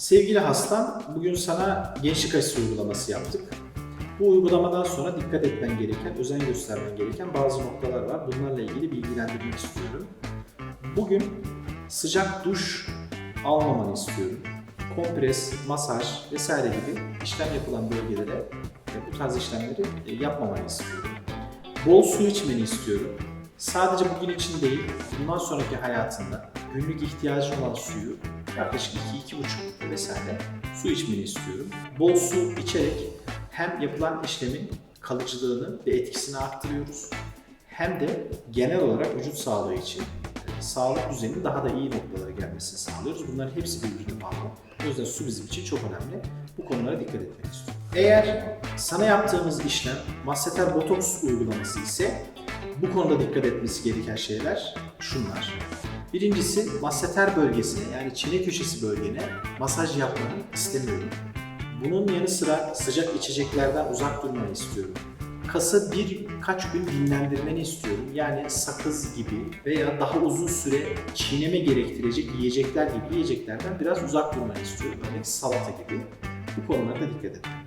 Sevgili hastam, bugün sana gençlik aşısı uygulaması yaptık. Bu uygulamadan sonra dikkat etmen gereken, özen göstermen gereken bazı noktalar var. Bunlarla ilgili bilgilendirmek istiyorum. Bugün sıcak duş almamanı istiyorum. Kompres, masaj vesaire gibi işlem yapılan bölgelere bu tarz işlemleri e, yapmamanı istiyorum. Bol su içmeni istiyorum. Sadece bugün için değil, bundan sonraki hayatında günlük ihtiyacın olan suyu yaklaşık 2-2,5 litre vesaire su içmeni istiyorum. Bol su içerek hem yapılan işlemin kalıcılığını ve etkisini arttırıyoruz hem de genel olarak vücut sağlığı için e, sağlık düzeninin daha da iyi noktalara gelmesini sağlıyoruz. Bunların hepsi birbirine bağlı. O yüzden su bizim için çok önemli. Bu konulara dikkat etmek istiyorum. Eğer sana yaptığımız işlem masseter botoks uygulaması ise bu konuda dikkat etmesi gereken şeyler şunlar. Birincisi masseter bölgesine yani çene köşesi bölgene masaj yapmanı istemiyorum. Bunun yanı sıra sıcak içeceklerden uzak durmanı istiyorum. Kası birkaç gün dinlendirmeni istiyorum. Yani sakız gibi veya daha uzun süre çiğneme gerektirecek yiyecekler gibi yiyeceklerden biraz uzak durmanı istiyorum. Örneğin salata gibi. Bu konulara da dikkat etmek